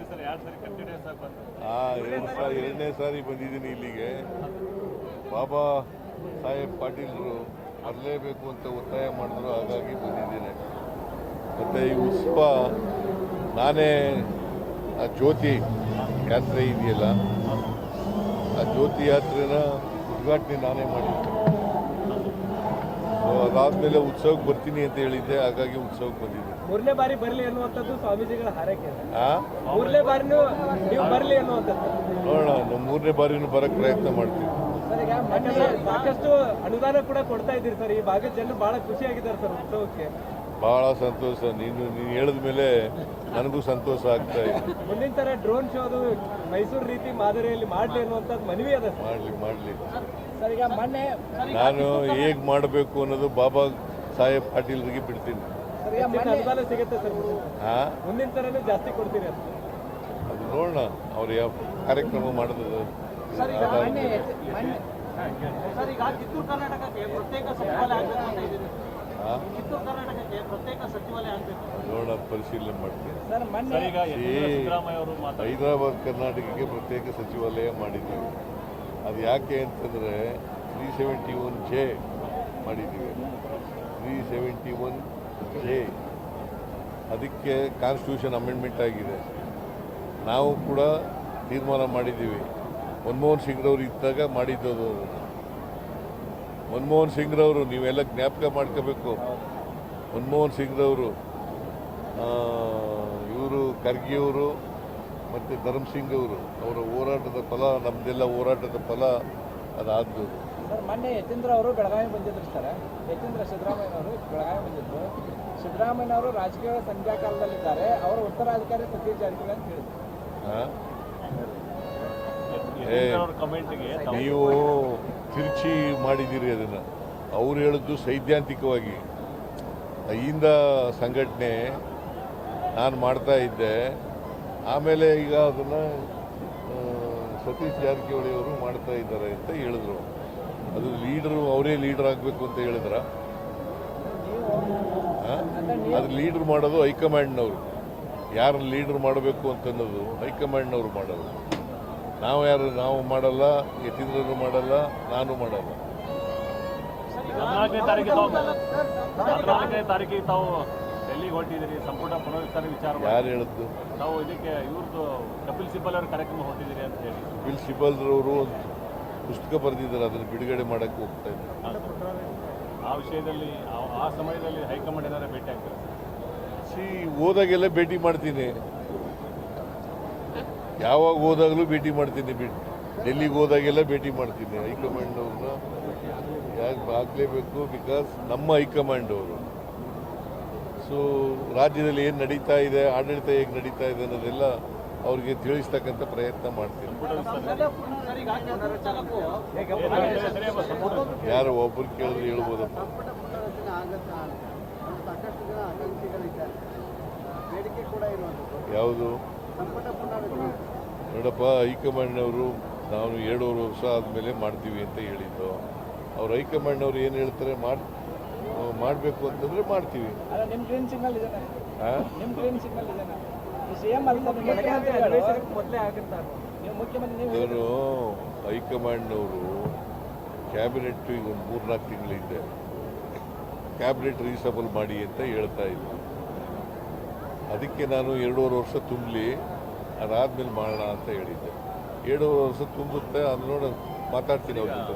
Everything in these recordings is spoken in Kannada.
ಎರಡು ಸರಿ ಎರಡನೇ ಸಾರಿ ಬಂದಿದ್ದೀನಿ ಇಲ್ಲಿಗೆ. ಬಾಬಾ ಸಾಹೇಬ್ ಪಾಟೀಲ್ರು ಬರಲೇಬೇಕು ಅಂತ ಒತ್ತಾಯ ಮಾಡಿದ್ರು, ಹಾಗಾಗಿ ಬಂದಿದ್ದೀನಿ. ಮತ್ತು ಈ ಉತ್ಸವ ನಾನೇ ಆ ಜ್ಯೋತಿ ಯಾತ್ರೆ ಇದೆಯಲ್ಲ, ಆ ಜ್ಯೋತಿ ಯಾತ್ರೆನ ಉದ್ಘಾಟನೆ ನಾನೇ ಮಾಡಿದ್ದೆ. ಅದಾದಮೇಲೆ ಉತ್ಸವಕ್ಕೆ ಬರ್ತೀನಿ ಅಂತ ಹೇಳಿದ್ದೆ ಹಾಗಾಗಿ ಉತ್ಸವಕ್ಕೆ ಬಂದಿದ್ದೆ. ಮೂರನೇ ಬಾರಿ ಬರಲಿ ಅನ್ನುವಂಥದ್ದು ಸ್ವಾಮೀಜಿಗಳ ಹಾರೈಕೆ ಮೂರನೇ ಬಾರಿನೂ ನೀವು ಬರಲಿ ಅನ್ನುವಂಥದ್ದು. ನೋಡೋಣ ನಮ್ಮ ಮೂರನೇ ಬಾರಿನೂ ಬರೋಕ್ಕೆ ಪ್ರಯತ್ನ ಮಾಡ್ತೀವಿ. ಸಾಕಷ್ಟು ಅನುದಾನ ಕೂಡ ಕೊಡ್ತಾ ಇದ್ದೀರಿ ಸರ್. ಈ ಭಾಗದ ಜನರು ಬಹಳ ಖುಷಿಯಾಗಿದ್ದಾರೆ ಸರ್ ಉತ್ಸವಕ್ಕೆ. ಬಹಳ ಸಂತೋಷ. ನೀನು ನೀನು ಹೇಳಿದ ಮೇಲೆ ನನಗೂ ಸಂತೋಷ ಆಗ್ತಾ ಇದೆ. ಮುಂದಿನ ತರ ಡ್ರೋನ್ ಶೋದು ಮೈಸೂರು ರೀತಿ ಮಾದರಿಯಲ್ಲಿ ಮಾಡಲಿ ಅನ್ನುವಂಥದ್ದು ಮನವಿ ಅದ ಸರ್. ಮಾಡಲಿ ಮಾಡಲಿ. ಸರ್ ಈಗ ಮೊನ್ನೆ ನಾನು ಹೇಗೆ ಮಾಡಬೇಕು ಅನ್ನೋದು ಬಾಬಾ ಸಾಹೇಬ್ ಪಾಟೀಲ್ರಿಗೆ ಬಿಡ್ತೀನಿ. ಸಿಗುತ್ತೆ ಸರ್. ಹಾಂ? ಮುಂದಿನ ತರನೇ ಜಾಸ್ತಿ ಕೊಡ್ತೀನಿ ಅಂತ. ಅದು ನೋಡೋಣ. ಅವ್ರು ಯಾವ ಕಾರ್ಯಕ್ರಮ ಮಾಡಿದ್ರು ಸರ್ ಈಗ ಕಿತ್ತೂರು ಕರ್ನಾಟಕಕ್ಕೆ ಪ್ರತ್ಯೇಕ ಸಚಿವಾಲಯ ಆಗಬೇಕು ಅಂತ ಇದ್ದೀರಿ. ಹಾ ಕರ್ನಾಟಕಕ್ಕೆ ಪ್ರತ್ಯೇಕ ಸಚಿವಾಲಯ ಆಗಬೇಕು. ನೋಡೋಣ ಪರಿಶೀಲನೆ ಮಾಡ್ತೀವಿ ಹೈದರಾಬಾದ್ ಕರ್ನಾಟಕಕ್ಕೆ ಪ್ರತ್ಯೇಕ ಸಚಿವಾಲಯ ಮಾಡಿದ್ದೀವಿ. ಅದು ಯಾಕೆ ಅಂತಂದರೆ ತ್ರೀ ಸೆವೆಂಟಿ ಒನ್ ಜೆ ಮಾಡಿದ್ದೀವಿ. Three seventy one J. ಅದಕ್ಕೆ ಕಾನ್ಸ್ಟಿಟ್ಯೂಷನ್ ಅಮೆಂಡ್ಮೆಂಟ್ ಆಗಿದೆ. ನಾವು ಕೂಡ ತೀರ್ಮಾನ ಮಾಡಿದ್ದೀವಿ. ಮನಮೋಹನ್ ಸಿಂಗ್ರವರು ಇದ್ದಾಗ ಮಾಡಿದ್ದು ಮನಮೋಹನ್ ಸಿಂಗ್ರವರು ನೀವೆಲ್ಲ ಜ್ಞಾಪಕ ಮಾಡ್ಕೋಬೇಕು. ಮನಮೋಹನ್ ಸಿಂಗ್ರವರು ಇವರು ಖರ್ಗೆಯವರು ಮತ್ತು ಧರ್ಮ್ ಸಿಂಗ್ ಅವರು ಅವರ ಹೋರಾಟದ ಫಲ ನಮ್ಮದೆಲ್ಲ ಹೋರಾಟದ ಫಲ ಅದಾದ್ದು ಸರ್ ಮೊನ್ನೆ ಯತೀಂದ್ರ ಅವರು ಬೆಳಗಾವಿ ಬಂದಿದ್ರು ಸರ್. ಯತೀಂದ್ರ ಸಿದ್ದರಾಮಯ್ಯನವರು ಬೆಳಗಾವಿ ಬಂದಿದ್ರು. ಸಿದ್ದರಾಮಯ್ಯನವರು ರಾಜಕೀಯ ಸಂಧ್ಯಾ ಕಾಲದಲ್ಲಿದ್ದಾರೆ. ಅವರ ಉತ್ತರಾಧಿಕಾರಿ ಸತೀಶ್ ಜಾರಕಿಹೊಳಿ ಅಂತ ಹೇಳಿದ್ರು. ನೀವು ತಿರುಚಿ ಮಾಡಿದ್ದೀರಿ ಅದನ್ನು. ಅವ್ರು ಹೇಳಿದ್ದು ಸೈದ್ಧಾಂತಿಕವಾಗಿ. ಅಯ್ಯಿಂದ ಸಂಘಟನೆ ನಾನು ಮಾಡ್ತಾ ಇದ್ದೆ. ಆಮೇಲೆ ಈಗ ಅದನ್ನು ಸತೀಶ್ ಜಾರಕಿಹೊಳಿ ಅವರು ಮಾಡ್ತಾ ಇದ್ದಾರೆ ಅಂತ ಹೇಳಿದ್ರು. ಅದು ಲೀಡರು, ಅವರೇ ಲೀಡರ್ ಆಗಬೇಕು ಅಂತ ಹೇಳಿದ್ರ? ಅದು ಲೀಡರ್ ಮಾಡೋದು ಹೈಕಮಾಂಡ್ನವರು. ಯಾರನ್ನ ಲೀಡರ್ ಮಾಡಬೇಕು ಅಂತನ್ನೋದು ಹೈಕಮಾಂಡ್ನವರು ಮಾಡೋದು. ನಾವು ಯಾರು ನಾವು ಮಾಡಲ್ಲ ಯತೀಂದ್ರರು ಮಾಡಲ್ಲ ನಾನು ಮಾಡಲ್ಲ. ಹದಿನಾಲ್ಕನೇ ತಾರೀಕಿಗೆ ತಾವು ಹದಿನಾಲ್ಕನೇ ತಾರೀಕಿಗೆ ತಾವು ಡೆಲ್ಲಿಗೆ ಹೊರಟಿದ್ದೀರಿ. ಸಂಪುಟ ಪುನರ್ವಿಸ್ತಾರ ವಿಚಾರ. ಯಾರು ಹೇಳಿದ್ದು? ತಾವು ಇದಕ್ಕೆ ಇವ್ರದ್ದು ಕಪಿಲ್ ಸಿಬ್ಬಲ್ ಅವ್ರ ಕಾರ್ಯಕ್ರಮ ಹೊರಟಿದ್ದೀರಿ ಅಂತ ಹೇಳಿ. ಬಿಲ್ ಶಿಬಲ್ರವರು ಒಂದು ಪುಸ್ತಕ ಬರೆದಿದ್ದಾರೆ ಅದನ್ನು ಬಿಡುಗಡೆ ಮಾಡಕ್ಕೆ ಹೋಗ್ತಾ ಇದ್ದಾರೆ. ಆ ವಿಷಯದಲ್ಲಿ ಆ- ಆ ಸಮಯದಲ್ಲಿ ಹೈಕಮಾಂಡ್ ಏನಾದ್ರೂ ಭೇಟಿ ಆಗ್ತಾರೆ ಸಿ ಹೋದಾಗೆಲ್ಲ ಭೇಟಿ ಮಾಡ್ತೀನಿ. ಯಾವಾಗ ಹೋದಾಗಲೂ ಭೇಟಿ ಮಾಡ್ತೀನಿ ಡೆಲ್ಲಿಗೆ ಹೋದಾಗೆಲ್ಲ ಭೇಟಿ ಮಾಡ್ತೀನಿ. ಹೈಕಮಾಂಡ್ ಅವ್ರನ್ನ ಯಾಕೆ ಹಾಕ್ಲೇಬೇಕು ಬಿಕಾಸ್ ನಮ್ಮ ಹೈಕಮಾಂಡ್ ಅವರು. ಸೊ ರಾಜ್ಯದಲ್ಲಿ ಏನು ನಡೀತಾ ಇದೆ, ಆಡಳಿತ ಹೇಗೆ ನಡೀತಾ ಇದೆ ಅನ್ನೋದೆಲ್ಲ ಅವ್ರಿಗೆ ತಿಳಿಸ್ತಕ್ಕಂಥ ಪ್ರಯತ್ನ ಮಾಡ್ತೀನಿ. ಯಾರು ಒಬ್ರು ಕೇಳಿದ್ರೆ ಹೇಳ್ಬೋದಪ್ಪ ಯಾವುದು? ನೋಡಪ್ಪ ಹೈಕಮಾಂಡ್ನವರು ನಾವು ಎರಡೂವರೆ ವರ್ಷ ಆದಮೇಲೆ ಮಾಡ್ತೀವಿ ಅಂತ ಹೇಳಿದ್ದು. ಅವ್ರು ಹೈಕಮಾಂಡ್ನವ್ರು ಏನು ಹೇಳ್ತಾರೆ? ಮಾಡಿ ಮಾಡಬೇಕು ಅಂತಂದರೆ ಮಾಡ್ತೀವಿ. ಇವರು ಹೈಕಮಾಂಡ್ನವರು ಕ್ಯಾಬಿನೆಟ್ ಈಗ ಒಂದು ಮೂರ್ನಾಲ್ಕು ತಿಂಗಳಿದ್ದೆ ಕ್ಯಾಬಿನೆಟ್ ರೀಸಬಲ್ ಮಾಡಿ ಅಂತ ಹೇಳ್ತಾ ಇದ್ರು ಅದಕ್ಕೆ ನಾನು ಎರಡೂವರೆ ವರ್ಷ ತುಂಬಲಿ ಅದಾದ್ಮೇಲೆ ಮಾಡೋಣ ಅಂತ ಹೇಳಿದ್ದೆ. ಎರಡೂವರೆ ವರ್ಷ ತುಂಬುತ್ತೆ ಅದು ನೋಡ ಮಾತಾಡ್ತೀನಿ ಅವ್ರ ಜೊತೆ.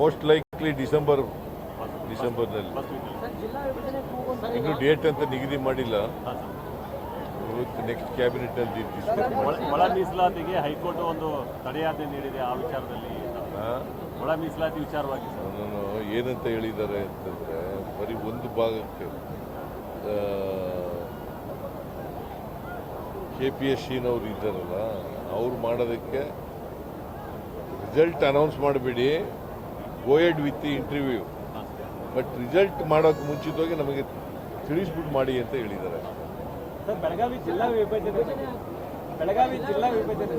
ಮೋಸ್ಟ್ ಲೈಕ್ಲಿ ಡಿಸೆಂಬರ್ ಡಿಸೆಂಬರ್ನಲ್ಲಿ ಇನ್ನು ಡೇಟ್ ಅಂತ ನಿಗದಿ ಮಾಡಿಲ್ಲ. ನೆಕ್ಸ್ಟ್ ಕ್ಯಾಬಿನೆಟ್ ಅಲ್ಲಿ ಒಳ ಮೀಸಲಾತಿಗೆ ಹೈಕೋರ್ಟ್ ಒಂದು ತಡೆಯಾಜ್ಞೆ ನೀಡಿದೆ ಆ ವಿಚಾರದಲ್ಲಿ. ಒಳ ಮೀಸಲಾತಿ ವಿಚಾರವಾಗಿ ಸರ್. ಏನಂತ ಹೇಳಿದ್ದಾರೆ ಅಂತಂದರೆ ಬರೀ ಒಂದು ಭಾಗಕ್ಕೆ ಕೆ ಪಿ ಎಸ್ ಸಿನವ್ರು ಇದ್ದಾರಲ್ಲ ಅವ್ರು ಮಾಡೋದಕ್ಕೆ ರಿಸಲ್ಟ್ ಅನೌನ್ಸ್ ಮಾಡಬೇಡಿ. Go ahead with interview but result ಮಾಡೋಕ್ಕೆ ಮುಂಚಿತವಾಗಿ ನಮಗೆ ತಿಳಿಸ್ಬಿಟ್ಟು ಮಾಡಿ ಅಂತ ಹೇಳಿದ್ದಾರೆ. ಸರ್ ಬೆಳಗಾವಿ ಜಿಲ್ಲಾ ವಿಭಜನೆ. ಬೆಳಗಾವಿ ಜಿಲ್ಲಾ ವಿಭಜನೆ.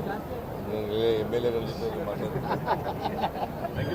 ಎಂ ಎಲ್ ಎಗಳಲ್ಲಿ ಮಾತಾಡ್ತೀನಿ.